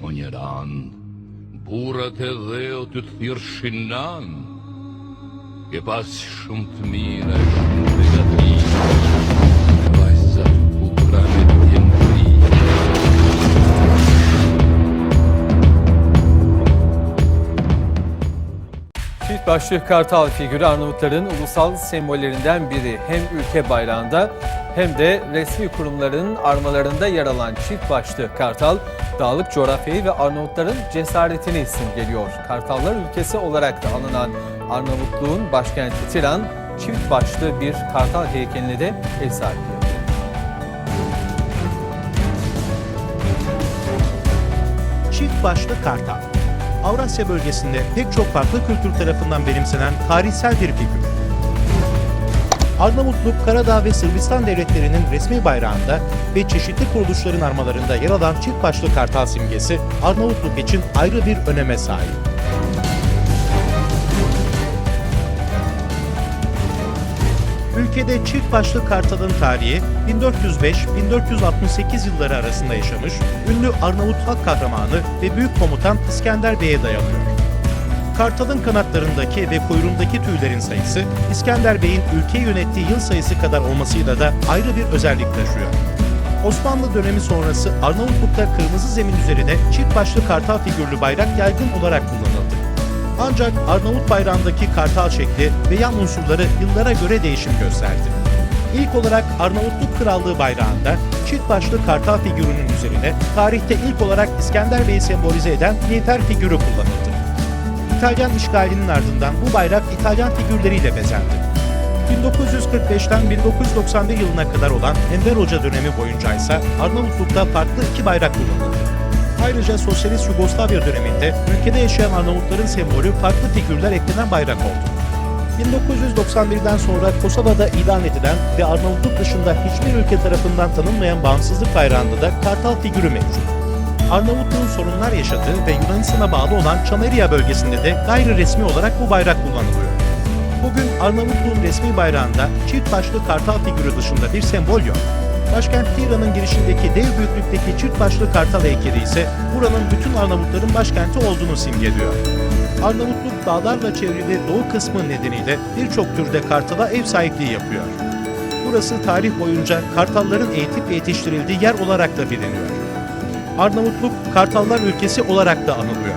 o një ranë, burët e dheu të të thyrë shinanë, ke pas shumë të mire, shumë të gatirë. Başlı kartal figürü Arnavutların ulusal sembollerinden biri. Hem ülke bayrağında hem de resmi kurumların armalarında yer alan çift başlı kartal, dağlık coğrafyayı ve Arnavutların cesaretini simgeliyor. Kartallar ülkesi olarak da anılan Arnavutluğun başkenti Tiran, çift başlı bir kartal heykeline de ev sahipliği. Çift başlı kartal. Avrasya bölgesinde pek çok farklı kültür tarafından benimsenen tarihsel bir figür. Arnavutluk, Karadağ ve Sırbistan devletlerinin resmi bayrağında ve çeşitli kuruluşların armalarında yer alan çift başlı kartal simgesi Arnavutluk için ayrı bir öneme sahip. Ülkede çift başlı kartalın tarihi 1405-1468 yılları arasında yaşamış ünlü Arnavut halk kahramanı ve büyük komutan İskender Bey'e dayanıyor. Kartalın kanatlarındaki ve kuyruğundaki tüylerin sayısı İskender Bey'in ülkeyi yönettiği yıl sayısı kadar olmasıyla da ayrı bir özellik taşıyor. Osmanlı dönemi sonrası Arnavutluk'ta kırmızı zemin üzerine çift başlı kartal figürlü bayrak yaygın olarak kullanıldı. Ancak Arnavut bayrağındaki kartal şekli ve yan unsurları yıllara göre değişim gösterdi. İlk olarak Arnavutluk Krallığı bayrağında çift başlı kartal figürünün üzerine tarihte ilk olarak İskender Bey'i sembolize eden Nilter figürü kullanıldı. İtalyan işgalinin ardından bu bayrak İtalyan figürleriyle bezendi. 1945'ten 1991 yılına kadar olan Enver Hoca dönemi boyunca ise Arnavutluk'ta farklı iki bayrak kullanıldı. Ayrıca Sosyalist Yugoslavya döneminde ülkede yaşayan Arnavutların sembolü farklı figürler eklenen bayrak oldu. 1991'den sonra Kosova'da ilan edilen ve Arnavutluk dışında hiçbir ülke tarafından tanınmayan bağımsızlık bayrağında da kartal figürü mevcut. Arnavutluğun sorunlar yaşadığı ve Yunanistan'a bağlı olan Çameria bölgesinde de gayri resmi olarak bu bayrak kullanılıyor. Bugün Arnavutluğun resmi bayrağında çift başlı kartal figürü dışında bir sembol yok. Başkent Tiran'ın girişindeki dev büyüklükteki çift başlı kartal heykeli ise buranın bütün Arnavutların başkenti olduğunu simgeliyor. Arnavutluk dağlarla çevrili doğu kısmı nedeniyle birçok türde kartala ev sahipliği yapıyor. Burası tarih boyunca kartalların eğitip ve yetiştirildiği yer olarak da biliniyor. Arnavutluk kartallar ülkesi olarak da anılıyor.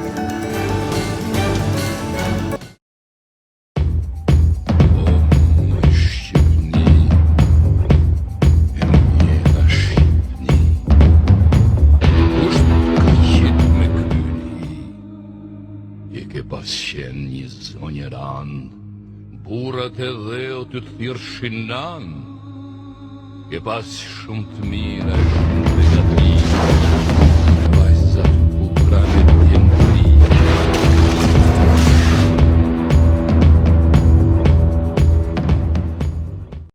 qenë një zonjeran, burat e dheu të të thirë shinan, e pas shumë të mire shumë.